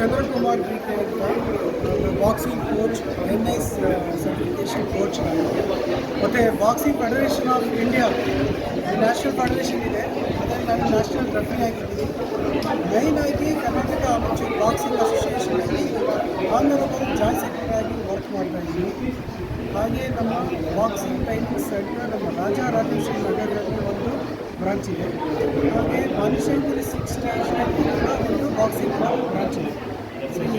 ಚಂದ್ರಕುಮಾರ್ ಪೀಠೆ ಅಂತ boxing coach N S certification coach ಮತ್ತು boxing federation of India national federation ಇದೆ. ಅದರಲ್ಲಿ ನಾನು ನ್ಯಾಷನಲ್ ರಫಿ ಆಗಿದ್ದೀನಿ. ಮೈನ್ ಆಗಿ ಕರ್ನಾಟಕ ಅಮೆಚೂರ್ ಬಾಕ್ಸಿಂಗ್ ಅಸೋಸಿಯೇಷನಲ್ಲಿ ಆಂಧ್ರದಲ್ಲಿ ಜಾಯಿಂಟ್ ಸೆಕ್ರೆಟರಿ ಆಗಿ ವರ್ಕ್ ಮಾಡ್ತಾ ಇದ್ದೀನಿ. ಹಾಗೆ ನಮ್ಮ ಬಾಕ್ಸಿಂಗ್ ಟ್ರೈನಿಂಗ್ ಸೆಂಟರ್ ನಮ್ಮ ರಾಜಾ ರಾಜೇಶ್ವರಿ ನಗರದಲ್ಲಿ ಒಂದು ಬ್ರಾಂಚ್ ಇದೆ. ಹಾಗೆ ಮನುಷ್ಯಂಪುರಿ ಸಿಕ್ಸ್ ಸ್ಟೇಷನಲ್ಲಿ ಒಂದು ಬಾಕ್ಸಿಂಗ್ ಕ್ಲಬ್ ಬ್ರಾಂಚ್ ಇದೆ.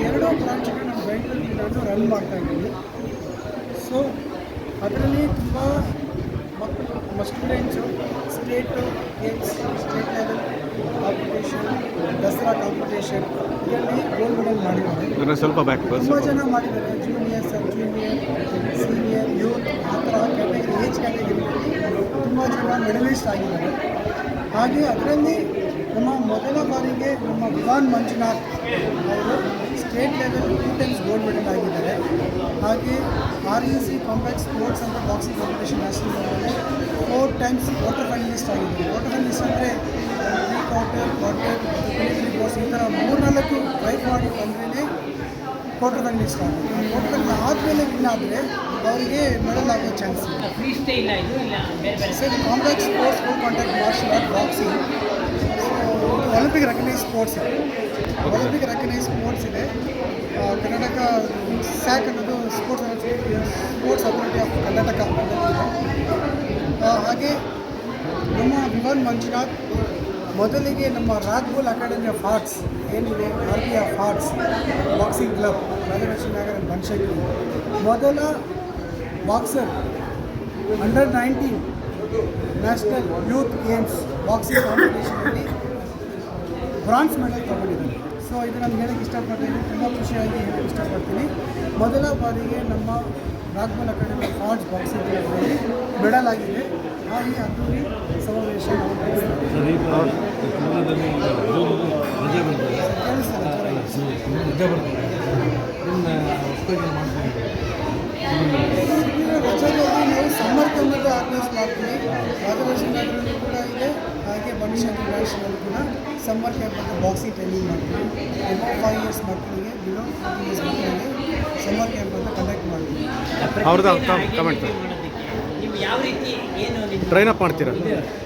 ಎರಡು ಬ್ರಾಂಚ್ಗಳು ನಮ್ಮ ಬೆಂಗಳೂರಿನಲ್ಲಿ ನಾನು ರನ್ ಮಾಡ್ತಾ ಇದ್ದೀನಿ ಸೊ ಅದರಲ್ಲಿ ತುಂಬ ಮಕ್ಕಳು students state games state level competition Dasara competition ಇದರಲ್ಲಿ ಗೋಲ್ಡ್ ಮೆಡಲ್ ಮಾಡಿದ್ದಾರೆ. ಸ್ವಲ್ಪ ಬ್ಯಾಕ್ ತುಂಬ ಜನ ಮಾಡಿದ್ದಾರೆ. Junior sub junior senior youth ಆ ಥರ ಕ್ಯಾಟಗರಿ ಏಜ್ ಕ್ಯಾಟಗರಿಯಲ್ಲಿ ತುಂಬ ಜನ ಮೆಡಲಿಸ್ಟ್ ಆಗಿದ್ದಾರೆ. ಹಾಗೆ ಅದರಲ್ಲಿ ನಮ್ಮ ಮೊದಲ ಬಾರಿಗೆ ನಮ್ಮ ವಿಧಾನ್ ಮಂಜುನಾಥ್ ಅವರು state level two times gold medal ಆಗಿದ್ದಾರೆ. ಹಾಗೆ R E C complex sports ಅಂತ ಬಾಕ್ಸಿಂಗ್ ಕಾಂಪಿಟೇಷನ್ ನ್ಯಾಷನಲ್ ಲೆವೆಲಲ್ಲಿ ಫೋರ್ ಟೈಮ್ಸ್ ವಾಟರ್ ಫೈನಲಿಸ್ಟ್ ಆಗಿದ್ದಾರೆ. ವಾಟರ್ ಫೈನಲಿಸ್ಟ್ ಅಂದರೆ pre quarter quarter military course ಈ ಥರ ಮೂರ್ನಾಲ್ಕು ಫೈವ್ ಮಾಡಿ ಬಂದ್ರೇ ಕ್ವಾರ್ಟರ್ ಫೈನಲಿಸ್ಟ್ ಆಗುತ್ತೆ. ಕ್ವಾರ್ಟರ್ ಫೈನಲ್ ಆದಮೇಲೆ ವಿನ್ ಆದರೆ ಅವರಿಗೆ ಮೆಡಲ್ ಆಗೋ ಚಾನ್ಸ್ ಇದೆ. ಫ್ರೀ ಸ್ಟೈಲ್ ಇದು ಇಲ್ಲ? ಬೇರೆ ಬೇರೆ sir complex sports four contact martial art boxing Olympic recognise sports ಇದೆ. ಒಲಿಂಪಿಕ್ ರೆಕಗ್ನೈಸ್ ಸ್ಪೋರ್ಟ್ಸ್ ಇದೆ. ಕರ್ನಾಟಕ ಸ್ಯಾಕ್ ಅನ್ನೋದು sports sports authority of Karnataka ಹಾಗೆ ನಮ್ಮ ವಿಮಾನ್ ಮಂಜುನಾಥ್ ಮೊದಲಿಗೆ ನಮ್ಮ ರಾಜ್ಗೋಲ್ ಅಕಾಡೆಮಿ ಆಫ್ ಆರ್ಟ್ಸ್ ಏನಿದೆ? R B of arts boxing club Rajalakshmi Nagar ಮೊದಲ boxer under nineteen national youth games boxing ಕಾಂಪಿಟೇಷನಲ್ಲಿ bronze medal ತಗೊಂಡಿದ್ದಾರೆ. ಸೊ ಇದು ನಾನು ಹೇಳಕ್ಕೆ ಇಷ್ಟಪಡ್ತೀನಿ ತುಂಬ ಖುಷಿಯಾಗಿ ಹೇಳಕ್ಕೆ ಇಷ್ಟಪಡ್ತೀನಿ. ಮೊದಲ ಬಾರಿಗೆ ನಮ್ಮ ರಾಜ್ಗೋಲ್ ಅಕಾಡೆಮಿ ಫಾರ್ಜ್ ಬಾಕ್ಸಿಂಗ್ ಕ್ಲಬ್ನಲ್ಲಿ ಮೆಡಲ್ ಆಗಿದೆ. ಹಾಗೆ ಅದ್ದೂರಿ ಸಮಾವೇಶ ನಾವು ಆಗ್ರಹಿಸ್ತಾ ಇದ್ದೀನಿ ಈಗ ಕನ್ನಡದಲ್ಲಿ ರಜೆ ಬರ್ತದೆ ಕೇಳಿಸ್ತಾರೆ ಜೋರಾಗಿ. ರಜೆ ಬರ್ತದೆ ಇನ್ನು ಹೊಸದಾಗಿ ಮಾಡ್ತೀನಿ ಇನ್ನು ರಜೆಯಲ್ಲಿ ನಾವು ಮಾಡ್ತೀವಿ ರಾಜಲಕ್ಷ್ಮಿ ನಗರಲ್ಲೂ ಕೂಡ ಇದೆ ಹಾಗೆ ಮನುಷ್ಯ ಇಂಟರ್ನ್ಯಾಷನಲ್ ಕೂಡ ಸಮ್ಮರ್ ಕ್ಯಾಂಪ್ ಅಂತ ಬಾಕ್ಸಿಂಗ್ ಟ್ರೈನಿಂಗ್ ಮಾಡ್ತೀವಿ ಎಬೋ ಫೈವ್ ಇಯರ್ಸ್ ಮಕ್ಕಳಿಗೆ ಬಿಲೋ ಫೋರ್ಟೀನ್ ಇಯರ್ಸ್ ಮಕ್ಕಳಿಗೆ ಸಮ್ಮರ್ ಕ್ಯಾಂಪ್ ಅಂತ ಕಂಡಕ್ಟ್ ಮಾಡ್ತೀವಿ ಟ್ರೈನ್ ಅಪ್ ಮಾಡ್ತೀರಾ?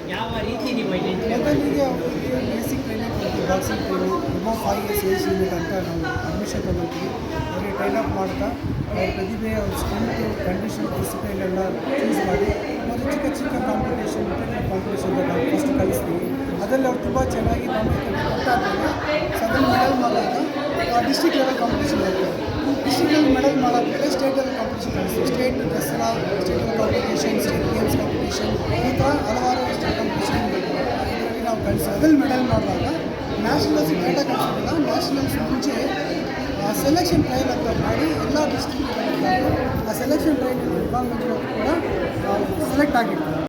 ಯಾವ ರೀತಿ ನೀವು ಐಡೆಂಟಿಫೈ ಮೊದಲಿಗೆ ಅವರಿಗೆ ಬೇಸಿಕ್ ಟ್ರೈನಿಂಗ್ ಕೊಡ್ತೀವಿ boxing training above five years age limit ಅಂತ ನಾವು ಅಡ್ಮಿಷನ್ ತಗೊಳ್ತೀವಿ ಅವರಿಗೆ ಟ್ರೈನ್ ಅಪ್ ಮಾಡ್ತಾ ಅವ್ರ ಪ್ರತಿಭೆ ಅವ್ರ ಸ್ಟ್ರೆಂತು ಕಂಡೀಷನ್ ಡಿಸಿಪ್ಲಿನ್ ಎಲ್ಲ ಚೂಸ್ ಮಾಡಿ. ಮತ್ತು ಚಿಕ್ಕ ಚಿಕ್ಕ ಕಾಂಪಿಟೇಷನ್ ಕಾಂಪಿಟೇಷನ್ ಫಸ್ಟ್ ಅದರಲ್ಲಿ ಅವ್ರು ತುಂಬ ಚೆನ್ನಾಗಿ ಸದನ್ ಮೆಡಲ್ ಮಾಡೋದು ಡಿಸ್ಟ್ರಿಕ್ಟ್ ಲೆವೆಲ್ ಕಾಂಪಿಟೇಷನ್ ಮಾಡ್ತಾರೆ district level medal ಮಾಡೋದ್ಮೇಲೆ state level competition state Dasara state level competition state games competition ಈ ಥರ ಹಲವಾರು ಸ್ಟೇಟ್ ಕಾಂಪಿಟೇಷನ್ ಇದರಲ್ಲಿ ನಾವು ಕಳಿಸಿ ಅದ್ರಲ್ಲಿ ಮೆಡಲ್ ಮಾಡಿದಾಗ ನ್ಯಾಷನಲ್ಸ್ ಡೇಟಾ ಕಳಿಸೋದಿಲ್ಲ ನ್ಯಾಷನಲ್ಸ್ ಮುಂಚೆ ಸೆಲೆಕ್ಷನ್ ಟ್ರೈಲ್ ಅಂತ ಮಾಡಿ ಎಲ್ಲ ಡಿಸ್ಟ್ರಿಕ್ಟ್ ಆ ಸೆಲೆಕ್ಷನ್ ಟ್ರೈಲ್ ಡಿಪಾರ್ಟ್ಮೆಂಟ್ ಕೂಡ ಸೆಲೆಕ್ಟ್ ಆಗಿರ್ತಾರೆ.